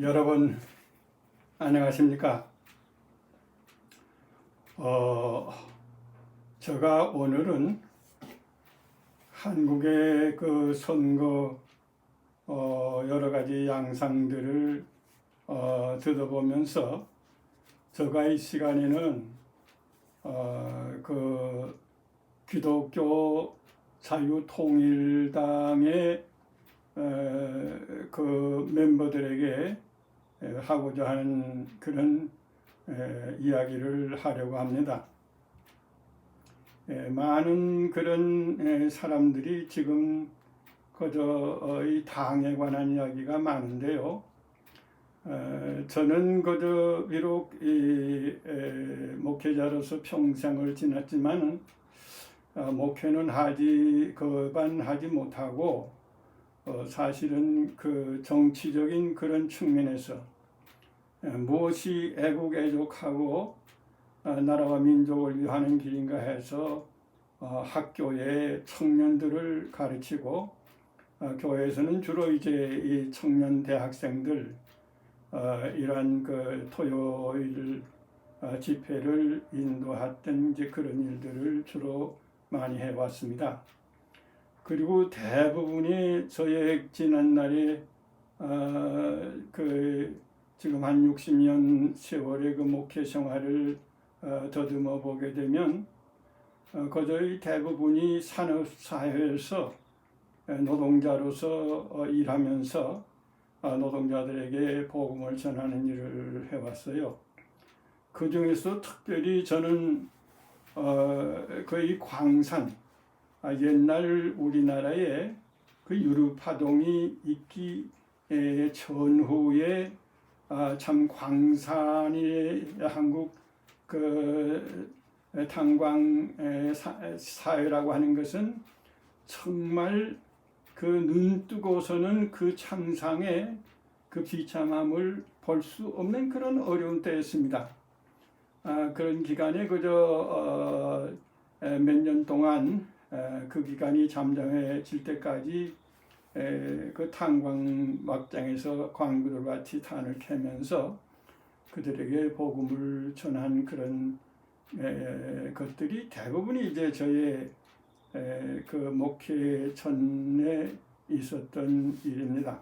여러분 안녕하십니까? 어, 제가 오늘은 한국의 그 선거 어, 여러 가지 양상들을 어, 들어보면서 제가 이 시간에는 어, 그 기독교 자유통일당의 에, 그 멤버들에게 에, 하고자 하는 그런 에, 이야기를 하려고 합니다. 에, 많은 그런 에, 사람들이 지금 그저 어, 이 당에 관한 이야기가 많은데요. 에, 저는 그저 비록 목회자로서 평생을 지났지만 어, 목회는 하지 그반 하지 못하고 어, 사실은 그 정치적인 그런 측면에서 에, 무엇이 애국 애족하고 어, 나라와 민족을 위하는 길인가 해서 어, 학교의 청년들을 가르치고 어, 교회에서는 주로 이제 이 청년 대학생들 어, 이러한 그 토요일 어, 집회를 인도했던 이제 그런 일들을 주로 많이 해왔습니다. 그리고 대부분이 저의 지난날에 어, 그 지금 한 60년 세월의 그 목회 생활을 어, 더듬어 보게 되면 어, 거저히 대부분이 산업 사회에서 노동자로서 어, 일하면서 어, 노동자들에게 복음을 전하는 일을 해왔어요. 그 중에서 특별히 저는 어, 거의 광산 아, 옛날 우리나라에 그 유럽 파동이 있기 에, 전후에 아, 참 광산이 한국 그 탄광 사회라고 하는 것은 정말 그 눈 뜨고서는 그 참상의 그 비참함을 볼 수 없는 그런 어려운 때였습니다. 아, 그런 기간에 그저 어, 몇년 동안 에, 그 기간이 잠잠해질 때까지 에, 그 탄광 막장에서 광부들과 티탄을 캐면서 그들에게 복음을 전한 그런 에, 것들이 대부분이 이제 저의 에, 그 목회 전에 있었던 일입니다.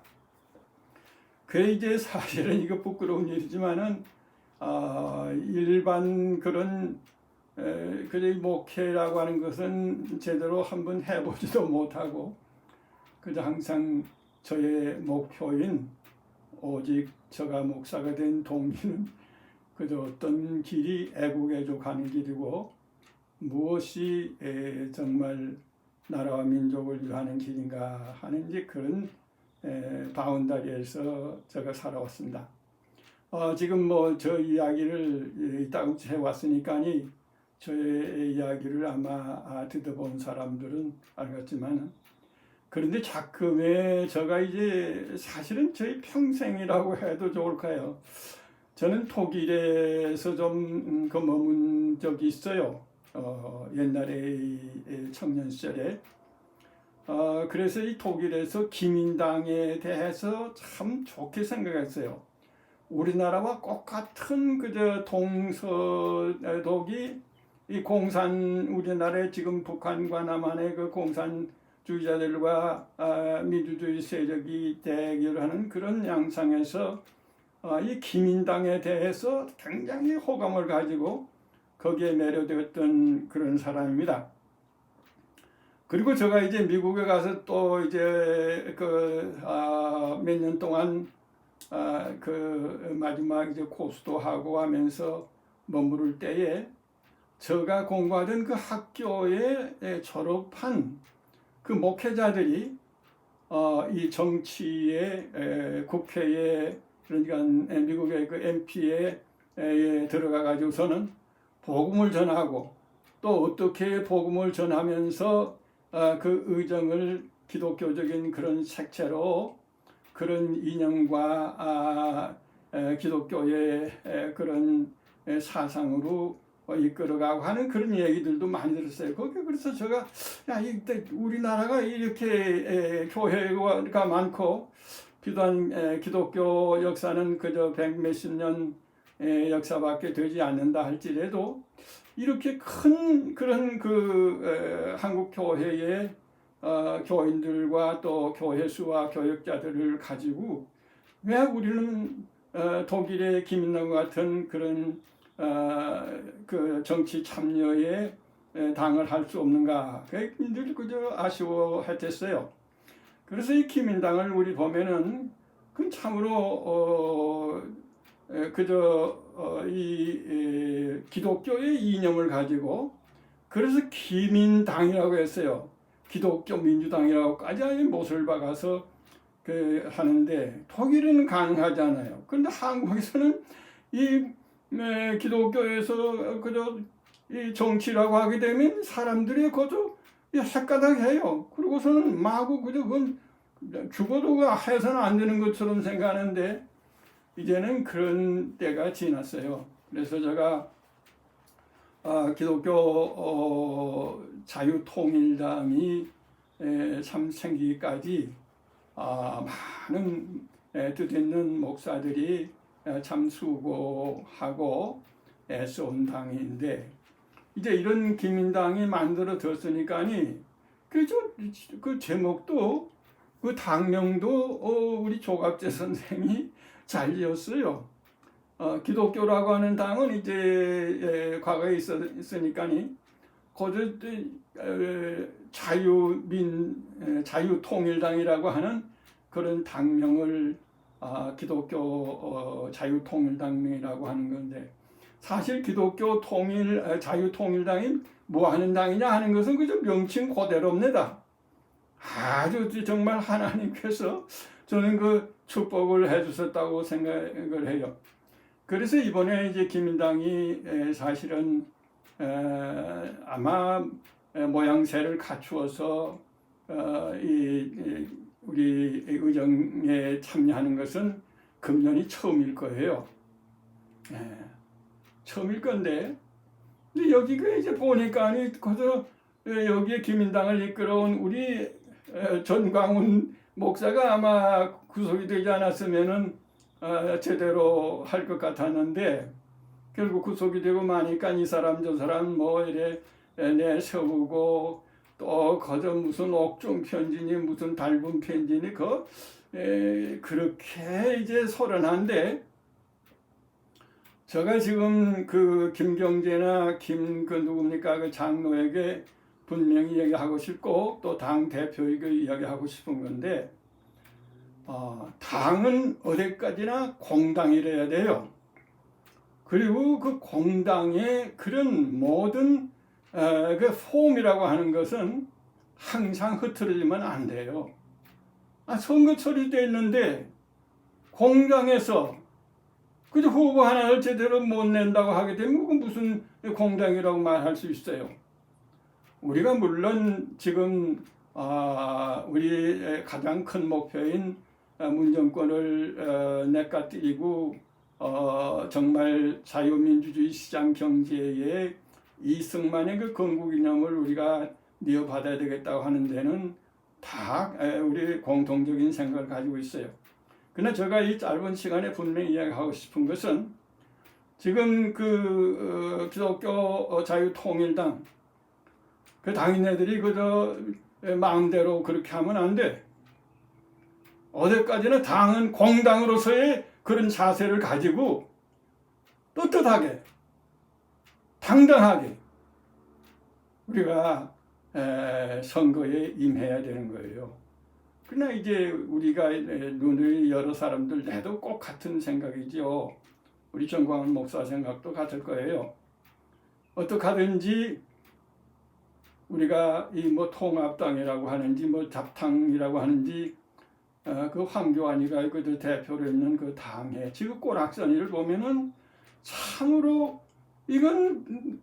그게 이제 사실은 이거 부끄러운 일이지만은 아, 일반 그런 에, 그저 목회라고 하는 것은 제대로 한번 해보지도 못하고 그저 항상 저의 목표인 오직 저가 목사가 된 동기는 그저 어떤 길이 애국애족하는 길이고 무엇이 에, 정말 나라와 민족을 위하는 길인가 하는 이제 그런 에, 바운다리에서 제가 살아왔습니다. 어, 지금 뭐 저 이야기를 딱 해왔으니까니 저의 이야기를 아마 아, 듣어본 사람들은 알겠지만 그런데 작금에 제가 이제 사실은 저희 평생이라고 해도 좋을까요? 저는 독일에서 좀 그 머문 적이 있어요. 어, 옛날에 이 청년 시절에. 어, 그래서 이 독일에서 기민당에 대해서 참 좋게 생각했어요. 우리나라와 똑같은 그저 동서독이 이 공산 우리나라의 지금 북한과 남한의 그 공산주의자들과 아, 민주주의 세력이 대결하는 그런 양상에서 아, 이 기민당에 대해서 굉장히 호감을 가지고 거기에 매료되었던 그런 사람입니다. 그리고 제가 이제 미국에 가서 또 이제 그몇 년 동안 아, 그 마지막 이제 코스도 하고 하면서 머무를 때에 제가 공부하던 그 학교에 졸업한 그 목회자들이 어, 이 정치에 에, 국회에 그러니까 미국의 그 MP에 에, 들어가 가지고서는 복음을 전하고 또 어떻게 복음을 전하면서 아, 그 의정을 기독교적인 그런 색채로 그런 인형과 아, 에, 기독교의 에, 그런 에, 사상으로 어, 이끌어가고 하는 그런 얘기들도 많이 들었어요. 거기 그래서 제가 야 이때 우리나라가 이렇게 에, 교회가 많고 비단 에, 기독교 역사는 그저 백 몇십 년의 역사밖에 되지 않는다 할지라도 이렇게 큰 그런 그 에, 한국 교회의 어, 교인들과 또 교회 수와 교역자들을 가지고 왜 우리는 어, 독일의 김인남 같은 그런 어, 그 정치 참여에 에, 당을 할 수 없는가? 늘 그저 아쉬워했댔어요. 그래서 이 기민당을 우리 보면은 그 참으로 어, 에, 그저 어, 이 에, 기독교의 이념을 가지고 그래서 기민당이라고 했어요. 기독교 민주당이라고까지 못을 박아서 그 하는데 독일은 가능하잖아요. 그런데 한국에서는 이 에, 기독교에서 그저 이 정치라고 하게 되면 사람들이 그저 헷가닥해요. 그리고서는 마구 그저 그건 죽어도 그 해서는 안 되는 것처럼 생각하는데 이제는 그런 때가 지났어요. 그래서 제가 아, 기독교 어, 자유통일당이 에, 참 생기기까지 아, 많은 에, 뜻 있는 목사들이 에, 참 수고하고 애써온 당인데 이제 이런 기민당이 만들어졌으니까니 그저 그 제목도 그 당명도 어, 우리 조갑재 선생이 잘 지었어요. 어, 기독교라고 하는 당은 이제 에, 과거에 있었, 있으니까니 거저 자유민 에, 자유통일당이라고 하는 그런 당명을 아, 기독교 어, 자유통일당이라고 하는 건데 사실 기독교 통일 에, 자유통일당이 뭐 하는 당이냐 하는 것은 그저 명칭 그대로입니다. 아주 정말 하나님께서 저는 그 축복을 해주셨다고 생각을 해요. 그래서 이번에 이제 기민당이 에, 사실은 에, 아마 에, 모양새를 갖추어서 어, 이, 이 우리 의정에 참여하는 것은 금년이 처음일 거예요. 예, 처음일 건데 근데 여기가 이제 보니까 아니 그저 여기에 기민당을 이끌어온 우리 에, 전광훈 목사가 아마 구속이 되지 않았으면은 어, 제대로 할 것 같았는데 결국 구속이 되고 마니까 이 사람 저 사람 뭐 이래 내 세우고 또 거저 무슨 옥중 편지니 무슨 달분 편지니 그 에, 그렇게 이제 소란한데 제가 지금 그 김경재나 김 그 누굽니까 그 장로에게 분명히 이야기하고 싶고 또 당 대표에게 이야기하고 싶은 건데 어, 당은 어디까지나 공당이래야 돼요. 그리고 그 공당의 그런 모든 어, 그 폼이라고 하는 것은 항상 흐트러지면 안 돼요. 아, 선거 처리돼 있는데 공당에서 그저 후보 하나를 제대로 못 낸다고 하게 되면 그건 무슨 공당이라고 말할 수 있어요. 우리가 물론 지금 아, 우리 가장 큰 목표인 문정권을 어, 내까뜨리고 어, 정말 자유민주주의 시장 경제의 이승만의 그 건국 이념을 우리가 이어받아야 되겠다고 하는 데는 다 에, 우리 공통적인 생각을 가지고 있어요. 그러나 제가 이 짧은 시간에 분명히 이야기하고 싶은 것은 지금 그 어, 기독교 자유통일당 그 당인네들이 그저 마음대로 그렇게 하면 안 돼. 어디까지나 당은 공당으로서의 그런 자세를 가지고 떳떳하게 당당하게 우리가 선거에 임해야 되는 거예요. 그러나 이제 우리가 눈을 여러 사람들 내도 꼭 같은 생각이죠. 우리 정광훈 목사 생각도 같을 거예요. 어떻게 하든지 우리가 이 뭐 통합당이라고 하는지 뭐 잡탕이라고 하는지 어, 그 황교안이가 그 대표로 있는 그 당의 지금 꼬락서니를 보면은 참으로 이건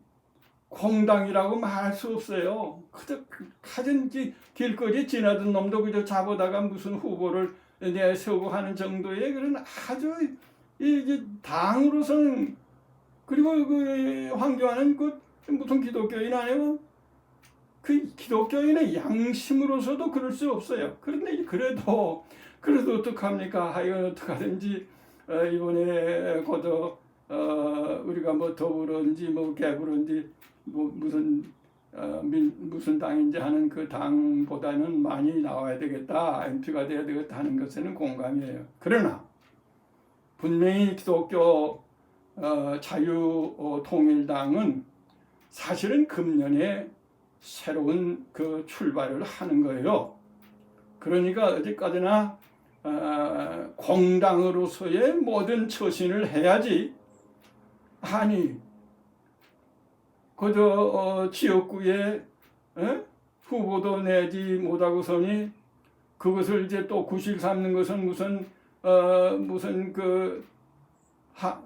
공당이라고 말할 수 없어요. 그저 가진 길거리 지나던 놈도 그저 잡아다가 무슨 후보를 내세우고 하는 정도의 그런 아주 이게 당으로서는 그리고 그 황교안은 그 무슨 기독교인 아니에요? 그 기독교인의 양심으로서도 그럴 수 없어요. 그런데 그래도 그래도 어떡합니까? 하여간 어떡하든지 어, 이번에 고도 어, 우리가 뭐 더불어인지 뭐 개불인지 뭐 무슨 어, 민, 무슨 당인지 하는 그 당보다는 많이 나와야 되겠다, MP가 돼야 되겠다 하는 것에는 공감이에요. 그러나 분명히 기독교 어, 자유통일당은 사실은 금년에 새로운 그 출발을 하는 거예요. 그러니까 어디까지나 어, 공당으로서의 모든 처신을 해야지. 아니, 그저 어, 지역구에 에? 후보도 내지 못하고서니 그것을 이제 또 구실 삼는 것은 무슨 어 무슨 그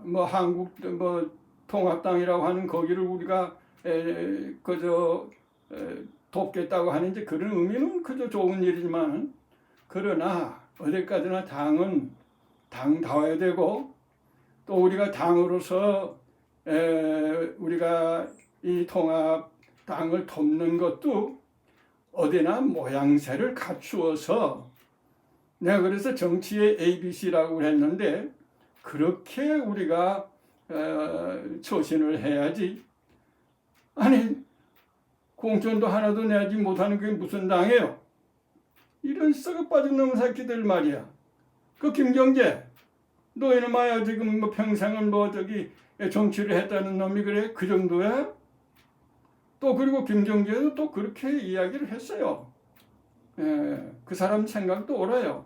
뭐 한국 뭐 통합당이라고 하는 거기를 우리가 에 그저 에, 돕겠다고 하는지 그런 의미는 그저 좋은 일이지만 그러나 어디까지나 당은 당다워야 되고 또 우리가 당으로서 에, 우리가 이 통합 당을 돕는 것도 어디나 모양새를 갖추어서 내가 그래서 정치의 ABC라고 했는데 그렇게 우리가 어, 처신을 해야지 아니 공천도 하나도 내지 못하는 게 무슨 당이에요? 이런 썩어 빠진 놈 새끼들 말이야. 그 김경재 너희는 마야 지금 뭐 평생은 뭐 저기 정치를 했다는 놈이 그래 그 정도야? 또 그리고 김경재도 또 그렇게 이야기를 했어요. 예, 그 사람 생각도 옳아요.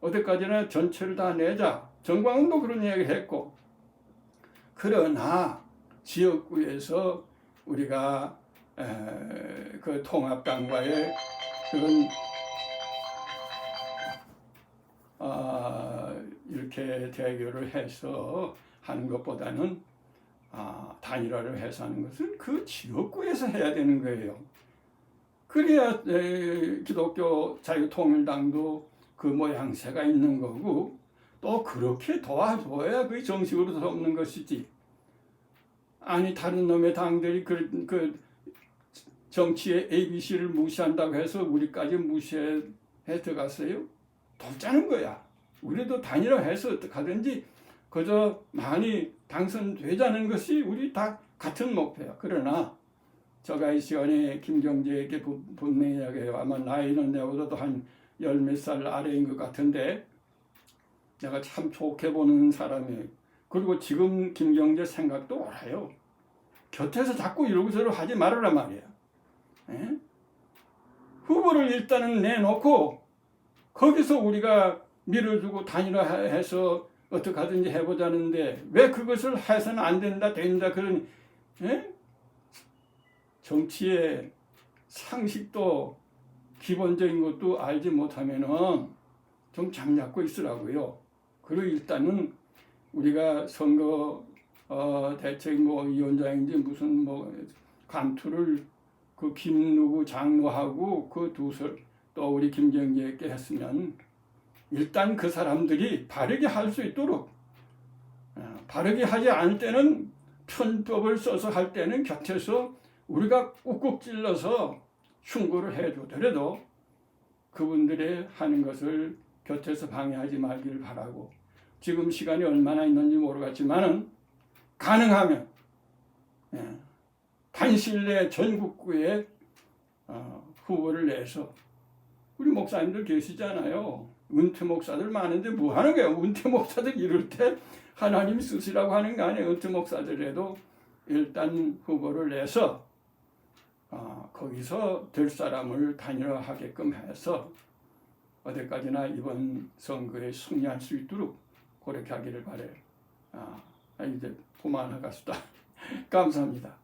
어디까지나 전체를 다 내자. 정광훈도 그런 이야기 했고. 그러나 지역구에서 우리가 에, 그 통합당과의 그런 아, 이렇게 대결을 해서 하는 것보다는 아, 단일화를 해서 하는 것은 그 지역구에서 해야 되는 거예요. 그래야 에, 기독교 자유통일당도 그 모양새가 있는 거고 또 그렇게 도와줘야 그 정식으로 돕는 것이지. 아니 다른 놈의 당들이 그, 그 정치의 ABC를 무시한다고 해서 우리까지 무시해 들어갔어요? 돕자는 거야. 우리도 단일화해서 어떡하든지 그저 많이 당선되자는 것이 우리 다 같은 목표야. 그러나 제가 이 시간에 김경재에게 분명히 이야기해요. 아마 나이는 내보다도 한 열 몇 살 아래인 것 같은데 내가 참 좋게 보는 사람이에요. 그리고 지금 김경재 생각도 옳아요. 곁에서 자꾸 이러고저러 하지 말아라 말이야. 에? 후보를 일단은 내놓고 거기서 우리가 밀어주고 단일화해서 어떻게 하든지 해보자는데 왜 그것을 해서는 안 된다 된다 그런 에? 정치의 상식도 기본적인 것도 알지 못하면은 좀 잠잡고 있으라고요. 그리고 일단은 우리가 선거 어, 대책 뭐 위원장인지 무슨 뭐 감투를 그 김누구 장로하고 그 두설또 우리 김경재에게 했으면 일단 그 사람들이 바르게 할 수 있도록 어, 바르게 하지 않을 때는 편법을 써서 할 때는 곁에서 우리가 꾹꾹 찔러서 충고를 해주더라도 그분들의 하는 것을 곁에서 방해하지 말기를 바라고 지금 시간이 얼마나 있는지 모르겠지만은 가능하면 예, 단실 내 전국구에 어, 후보를 내서 우리 목사님들 계시잖아요. 은퇴 목사들 많은데 뭐 하는 거예요? 은퇴 목사들 이럴 때 하나님이 쓰시라고 하는 거 아니에요? 은퇴 목사들에도 일단 후보를 내서 어, 거기서 될 사람을 단일화하게끔 해서 어디까지나 이번 선거에 승리할 수 있도록 그렇게 하기를 바래요. 아, 이제 그만하겠습니다. 감사합니다.